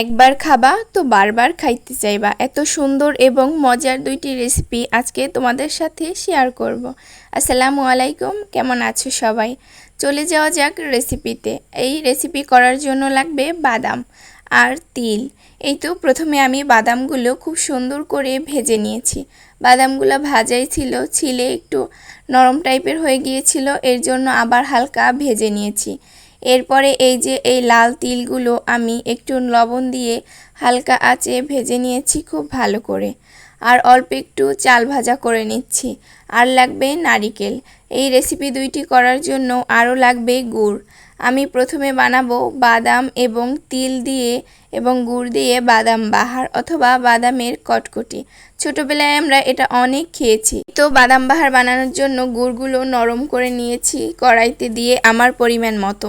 একবার খাবা তো বারবার খাইতে চাইবা। এত সুন্দর এবং মজার দুইটি রেসিপি আজকে তোমাদের সাথে শেয়ার করব। আসসালামু আলাইকুম, কেমন আছো সবাই? চলে যাওয়া যাক রেসিপিতে এই রেসিপি করার জন্য লাগবে বাদাম আর তিল। এই তো প্রথমে আমি বাদামগুলো খুব সুন্দর করে ভেজে নিয়েছি। বাদামগুলো ভাজাই ছিল, ছিলে একটু নরম টাইপের হয়ে গিয়েছিল, এর জন্য আবার হালকা ভেজে নিয়েছি। এরপরে এই যে এই লাল তিলগুলো আমি একটু লবণ দিয়ে হালকা আঁচে ভেজে নিয়েছি খুব ভালো করে। আর অল্প একটু চাল ভাজা করে নিচ্ছি। আর লাগবে নারিকেল। এই রেসিপি দুইটি করার জন্য আরও লাগবে গুড়। আমি প্রথমে বানাবো বাদাম এবং তিল দিয়ে এবং গুড় দিয়ে বাদাম বাহার অথবা বাদামের কটকটি। ছোটোবেলায় আমরা এটা অনেক খেয়েছি। তো বাদাম বাহার বানানোর জন্য গুড়গুলো নরম করে নিয়েছি কড়াইতে দিয়ে আমার পরিমাণ মতো।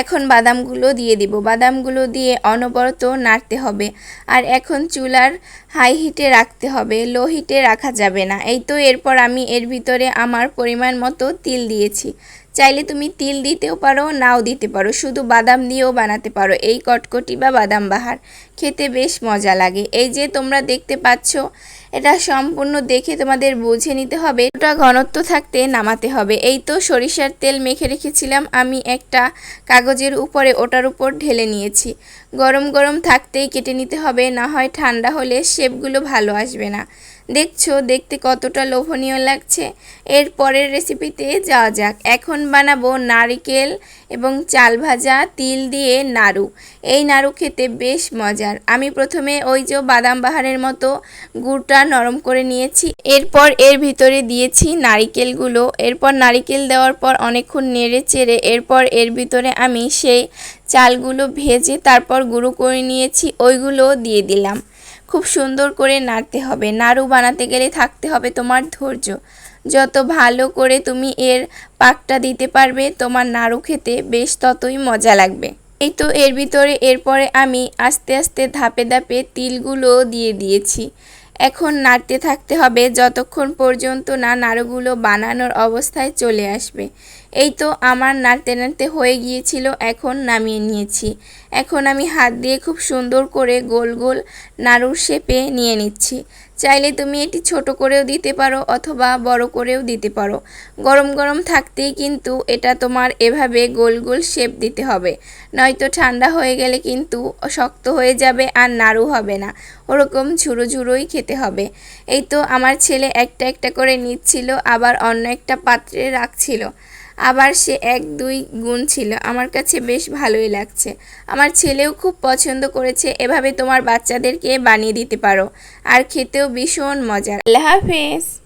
এখন বাদামগুলো দিয়ে দিব। বাদামগুলো দিয়ে অনবরত নাড়তে হবে। আর এখন চুলার হাই হিটে রাখতে হবে। লো হিটে রাখা যাবে না। এই তো এরপর আমি এর ভিতরে আমার পরিমাণ মতো তিল দিয়েছি। চাইলে তুমি তিল দিতেও পারো, নাও দিতে পারো। শুধু বাদাম দিয়েও বানাতে পারো। এই কটকটি বা বাদাম বাহার খেতে বেশ মজা লাগে। এই যে তোমরা দেখতে পাচ্ছ, এটা সম্পূর্ণ দেখে তোমাদের বুঝে নিতে হবে। ওটা ঘনত্ব থাকতে নামাতে হবে। এই তো সরিষার তেল মেখে রেখেছিলাম। আমি একটা কাগজের উপরে ওটার উপর ঢেলে নিয়েছি। গরম গরম থাকতেই কেটে নিতে হবে। না হয় ঠান্ডা হলে শেপগুলো ভালো আসবে না। দেখছ, দেখতে কতটা লোভনীয় লাগছে। এর পরের রেসিপিতে যাওয়া যাক। এখন বানাবো নারিকেল এবং চাল ভাজা, তিল দিয়ে নাড়ু। এই নাড়ু খেতে বেশ মজার। আমি প্রথমে ওই যে বাদাম বাহারের মতো গুড়টা নরম করে নিয়েছি। এরপর এর ভিতরে দিয়েছি নারিকেলগুলো। এরপর নারিকেল দেওয়ার পর অনেকক্ষণ নেড়ে চেড়ে এরপর এর ভিতরে আমি সেই চালগুলো ভেজে তারপর গুঁড়ো করে নিয়েছি। ওইগুলো দিয়ে দিলাম। খুব সুন্দর করে নাড়তে হবে। নাড়ু বানাতে গেলে থাকতে হবে তোমার ধৈর্য। যত ভালো করে তুমি এর পাকটা দিতে পারবে, তোমার নাড়ু খেতে বেশ ততই মজা লাগবে। এই তো এর ভিতরে এরপরে আমি আস্তে আস্তে ধাপে ধাপে তিলগুলো দিয়ে দিয়েছি। এখন নাড়তে থাকতে হবে যতক্ষণ পর্যন্ত না নাড়ুগুলো বানানোর অবস্থায় চলে আসবে। এই তো আমার নাড়তে নাড়তে হয়ে গিয়েছিল, এখন নামিয়ে নিয়েছি। এখন আমি হাত দিয়ে খুব সুন্দর করে গোল গোল নাড়ুর শেপে নিয়ে নিচ্ছি। চাইলে তুমি এটি ছোট করেও দিতে পারো অথবা বড় করেও দিতে পারো। গরম গরম থাকতেই কিন্তু এটা তোমার এভাবে গোল গোল শেপ দিতে হবে। নয়তো ঠান্ডা হয়ে গেলে কিন্তু শক্ত হয়ে যাবে আর নাড়ু হবে না। ওরকম ঝুড়ো ঝুড়োই খেতে হবে। এই তো আমার ছেলে একটা একটা করে নিচ্ছিল, আবার অন্য একটা পাত্রে রাখছিল। আবার সে এক দুই গুণ ছিল। আমার কাছে বেশ ভালোই লাগছে। আমার ছেলেও খুব পছন্দ করেছে, এভাবে তোমার বাচ্চাদেরকে বানিয়ে দিতে পারো। আর খেতেও ভীষণ মজার। আল্লাহ হাফেজ।